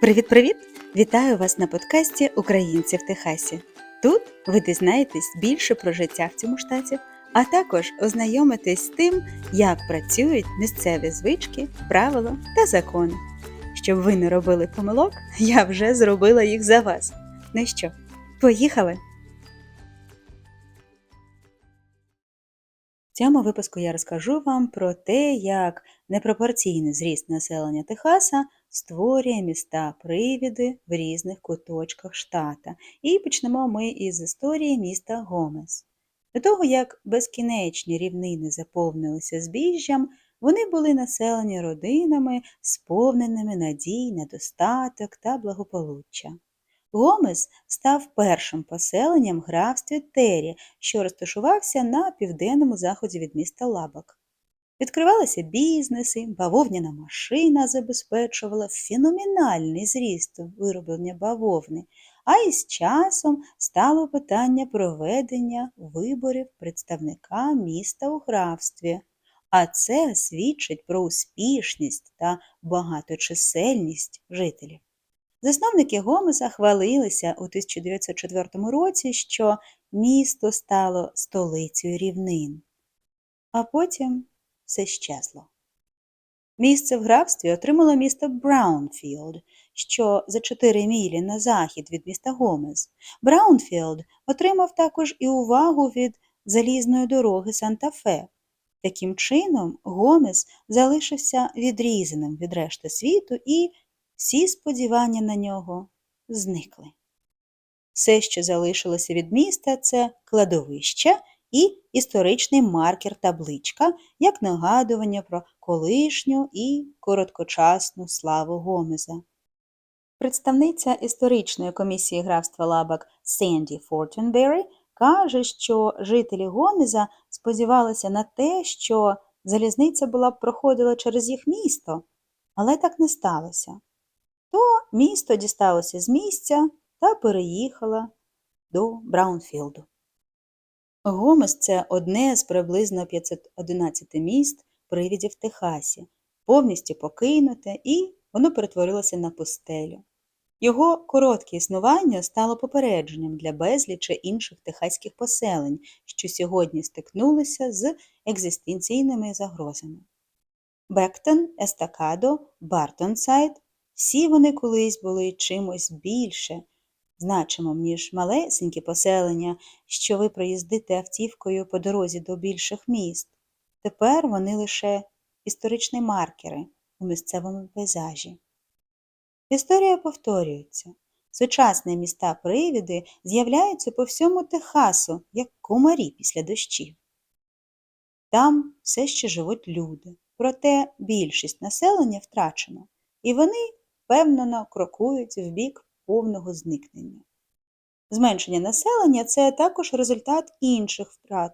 Привіт-привіт! Вітаю вас на подкасті Українці в Техасі. Тут ви дізнаєтесь більше про життя в цьому штаті, а також ознайомитесь з тим, як працюють місцеві звички, правила та закони. Щоб ви не робили помилок, я вже зробила їх за вас. Ну що, поїхали! В цьому випуску я розкажу вам про те, як непропорційний зріст населення Техаса створює міста привіди в різних куточках штата. І почнемо ми із історії міста Гомес. До того, як безкінечні рівнини заповнилися збіжжям, вони були населені родинами, сповненими надій на достаток та благополуччя. Гомес став першим поселенням графстві Террі, що розташувався на південному заході від міста Лабак. Відкривалися бізнеси, бавовняна машина забезпечувала феноменальний зріст вироблення бавовни, а із часом стало питання проведення виборів представника міста у графстві. А це свідчить про успішність та багаточисельність жителів. Засновники Гомеса хвалилися у 1904 році, що місто стало столицею рівнин, а потім все щезло. Місце в графстві отримало місто Браунфілд, що за 4 мілі на захід від міста Гомес. Браунфілд отримав також і увагу від залізної дороги Санта-Фе. Таким чином, Гомес залишився відрізаним від решти світу і всі сподівання на нього зникли. Все, що залишилося від міста, це кладовище і історичний маркер табличка, як нагадування про колишню і короткочасну славу Гомеза. Представниця історичної комісії графства Лабак Сенді Фортенбері каже, що жителі Гомеза сподівалися на те, що залізниця була б проходила через їх місто, але так не сталося то місто дісталося з місця та переїхало до Браунфілду. Гомес це одне з приблизно 511 міст привідів Техасі, повністю покинуте, і воно перетворилося на пустелю. Його коротке існування стало попередженням для безлічі інших техаських поселень, що сьогодні стикнулися з екзистенційними загрозами. Бектон, Естакадо, Бартонсайд всі вони колись були чимось більше, значимим, ніж малесенькі поселення, що ви проїздите автівкою по дорозі до більших міст. Тепер вони лише історичні маркери у місцевому пейзажі. Історія повторюється. Сучасні міста привіди з'являються по всьому Техасу, як комарі після дощів. Там все ще живуть люди, проте більшість населення втрачено, і вони впевнено крокують в бік повного зникнення. Зменшення населення це також результат інших втрат,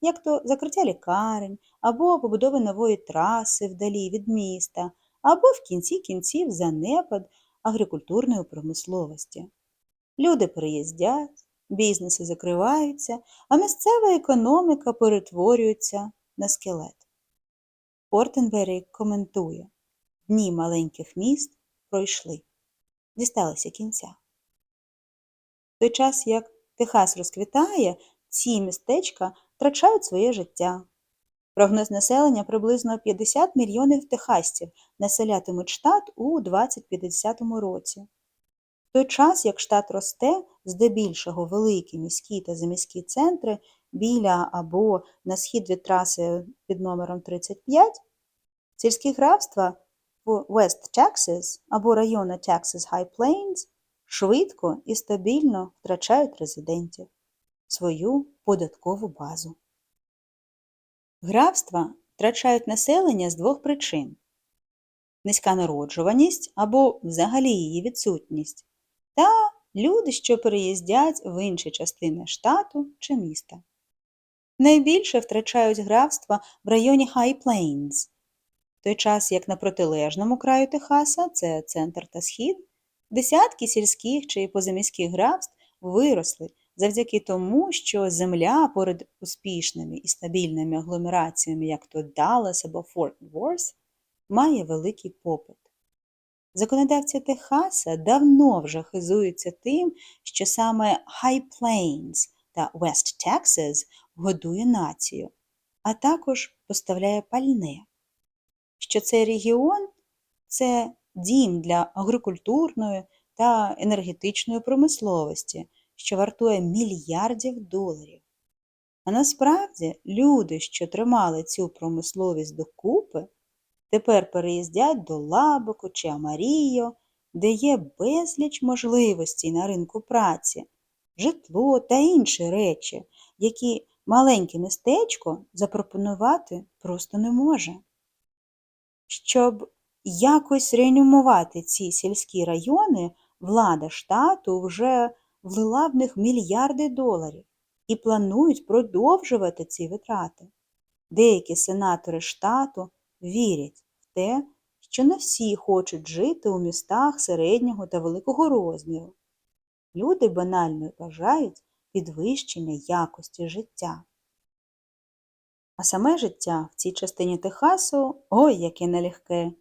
як то закриття лікарень або побудови нової траси вдалі від міста, або в кінці кінців занепад агрикультурної промисловості. Люди переїздять, бізнеси закриваються, а місцева економіка перетворюється на скелет. Портенбері коментує Дні маленьких міст пройшли, дісталися кінця. В той час, як Техас розквітає, ці містечка втрачають своє життя. Прогноз населення приблизно 50 мільйонів техасців населятимуть штат у 2050 році. В той час, як штат росте, здебільшого великі міські та заміські центри біля або на схід від траси під номером 35, сільські графства в West Texas або райони Texas High Plains швидко і стабільно втрачають резидентів, свою податкову базу. Графства втрачають населення з двох причин низька народжуваність або взагалі її відсутність, та люди, що переїздять в інші частини штату чи міста. Найбільше втрачають графства в районі High Plains, той час як на протилежному краю Техаса, це центр та схід, десятки сільських чи позаміських графств виросли завдяки тому, що земля поряд успішними і стабільними агломераціями, як то Даллас або Форт Ворс, має великий попит. Законодавці Техаса давно вже хизуються тим, що саме High Plains та West Texas годує націю, а також поставляє пальне, що цей регіон це дім для агрокультурної та енергетичної промисловості, що вартує мільярдів доларів. А насправді люди, що тримали цю промисловість докупи, тепер переїздять до Лабоку чи Амаріо, де є безліч можливостей на ринку праці, житло та інші речі, які маленьке містечко запропонувати просто не може. Щоб якось реанімувати ці сільські райони, влада штату вже влила в них мільярди доларів і планують продовжувати ці витрати. Деякі сенатори штату вірять в те, що не всі хочуть жити у містах середнього та великого розміру. Люди банально бажають підвищення якості життя. А саме життя в цій частині Техасу ой яке нелегке.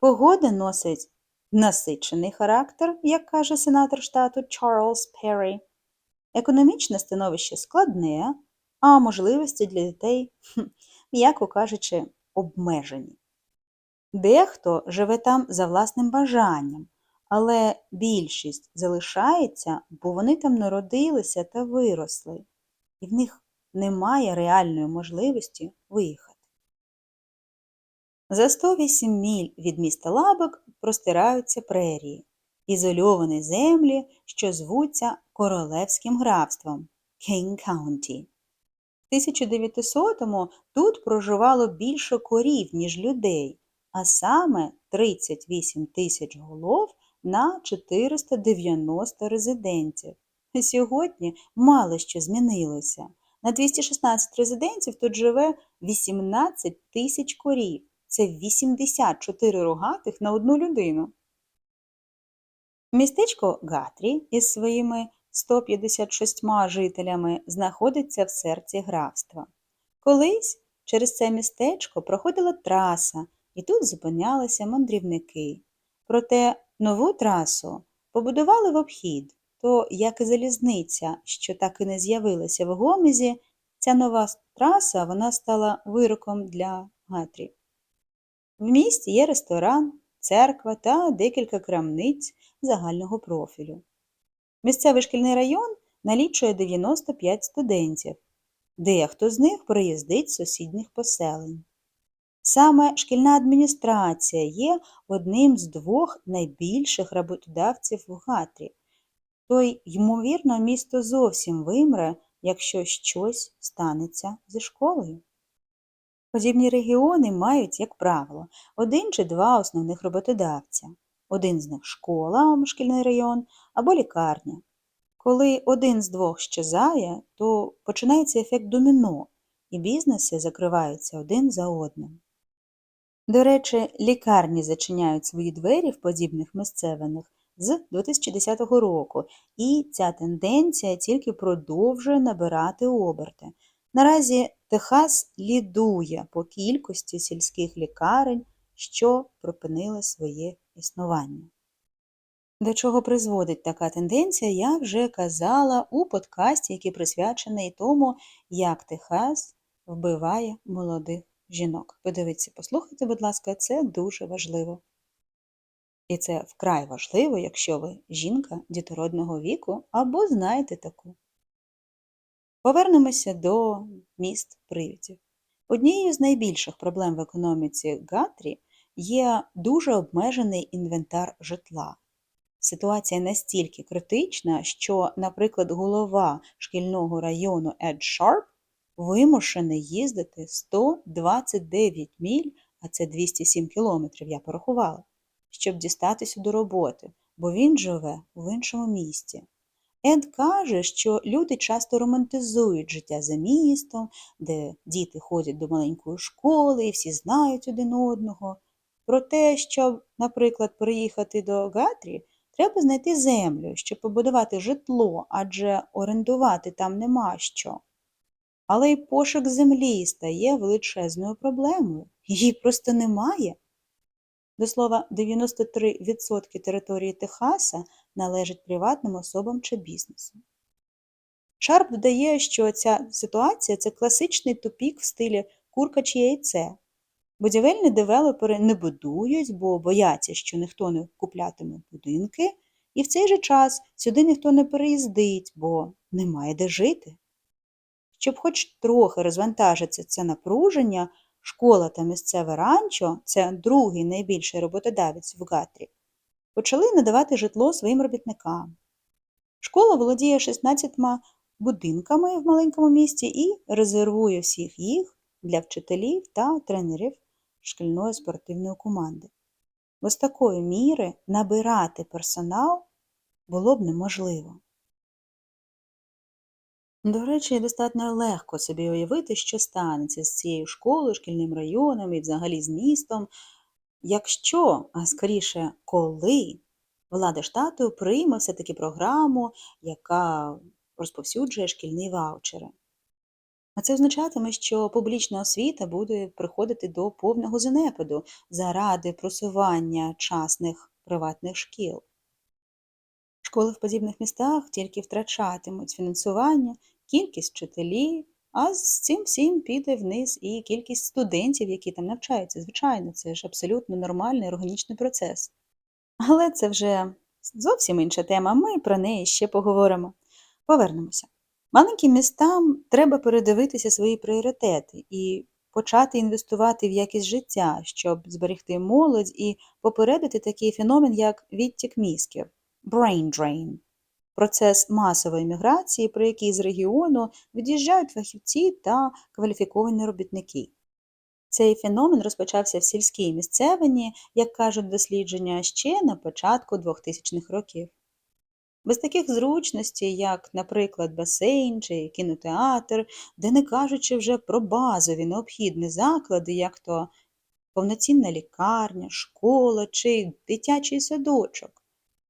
Погода носить насичений характер, як каже сенатор штату Чарльз Перрі. Економічне становище складне, а можливості для дітей, м'яко кажучи, обмежені. Дехто живе там за власним бажанням, але більшість залишається, бо вони там народилися та виросли, і в них немає реальної можливості виїхати. За 108 міль від міста Лабок простираються прерії, ізольовані землі, що звуться Королевським графством King County. В 1900-му тут проживало більше корів, ніж людей, а саме 38 тисяч голов на 490 резидентів. Сьогодні мало що змінилося. На 216 резидентів тут живе 18 тисяч корів. Це 84 рогатих на одну людину. Містечко Гатрі із своїми 156 жителями знаходиться в серці графства. Колись через це містечко проходила траса, і тут зупинялися мандрівники. Проте нову трасу побудували в обхід, то, як і залізниця, що так і не з'явилася в Гомезі, ця нова траса вона стала вироком для Гатрі. В місті є ресторан, церква та декілька крамниць загального профілю. Місцевий шкільний район налічує 95 студентів, дехто з них приїздить з сусідніх поселень. Саме шкільна адміністрація є одним з двох найбільших роботодавців в Гатрі, то й, ймовірно, місто зовсім вимре, якщо щось станеться зі школою. Подібні регіони мають, як правило, один чи два основних роботодавця. Один з них школа, шкільний район або лікарня. Коли один з двох щезає, то починається ефект доміно, і бізнеси закриваються один за одним. До речі, лікарні зачиняють свої двері в подібних місцевинах з 2010 року, і ця тенденція тільки продовжує набирати оберти. Наразі Техас лідує по кількості сільських лікарень, що припинили своє існування. До чого призводить така тенденція, я вже казала у подкасті, який присвячений тому, як Техас вбиває молодих жінок. Подивіться, послухайте, будь ласка, це дуже важливо. І це вкрай важливо, якщо ви жінка дітородного віку або знаєте таку. Повернемося до міст привідів. Однією з найбільших проблем в економіці Гатрі є дуже обмежений інвентар житла. Ситуація настільки критична, що, наприклад, голова шкільного району Ед Шарп вимушений їздити 129 міль, а це 207 кілометрів, я порахувала, щоб дістатися до роботи, бо він живе в іншому місті. Ед каже, що люди часто романтизують життя за містом, де діти ходять до маленької школи і всі знають один одного. Про те, щоб, наприклад, приїхати до Гатрі, треба знайти землю, щоб побудувати житло, адже орендувати там нема що. Але й пошук землі стає величезною проблемою. Її просто немає. До слова, 93% території Техаса належать приватним особам чи бізнесу. Шарп додає, що ця ситуація це класичний тупік в стилі курка чи яйце. Будівельні девелопери не будують, бо бояться, що ніхто не куплятиме будинки, і в цей же час сюди ніхто не переїздить, бо немає де жити. Щоб хоч трохи розвантажити це напруження, школа та місцеве ранчо це другий найбільший роботодавець в Гатрі, почали надавати житло своїм робітникам. Школа володіє 16 будинками в маленькому місті і резервує всіх їх для вчителів та тренерів шкільної спортивної команди. Бо такої міри набирати персонал було б неможливо. До речі, достатньо легко собі уявити, що станеться з цією школою, шкільним районом і взагалі з містом, якщо, а скоріше, коли влада штату прийме все-таки програму, яка розповсюджує шкільні ваучери. А це означатиме, що публічна освіта буде приходити до повного занепаду заради просування частних приватних шкіл. Школи в подібних містах тільки втрачатимуть фінансування, кількість вчителів, а з цим всім піде вниз і кількість студентів, які там навчаються. Звичайно, це ж абсолютно нормальний органічний процес. Але це вже зовсім інша тема, ми про неї ще поговоримо. Повернемося. Маленьким містам треба передивитися свої пріоритети і почати інвестувати в якість життя, щоб зберегти молодь і попередити такий феномен, як відтік мізків brain drain – процес масової міграції, при якій з регіону від'їжджають фахівці та кваліфіковані робітники. Цей феномен розпочався в сільській місцевині, як кажуть дослідження, ще на початку 2000-х років. Без таких зручностей, як, наприклад, басейн чи кінотеатр, де не кажучи вже про базові необхідні заклади, як то повноцінна лікарня, школа чи дитячий садочок,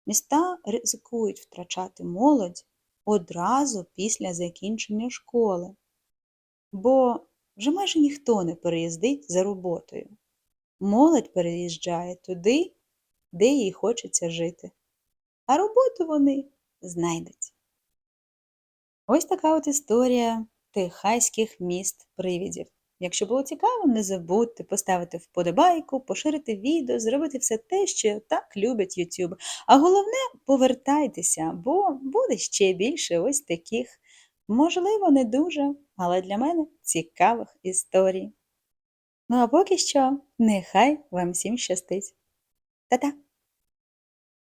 міста ризикують втрачати молодь одразу після закінчення школи. Бо вже майже ніхто не переїздить за роботою. Молодь переїжджає туди, де їй хочеться жити а роботу вони знайдуть. Ось така от історія техаських міст привідів. Якщо було цікаво, не забудьте поставити вподобайку, поширити відео, зробити все те, що так любить YouTube. А головне, повертайтеся, бо буде ще більше ось таких, можливо, не дуже, але для мене цікавих історій. Ну а поки що, нехай вам всім щастить. Та-та!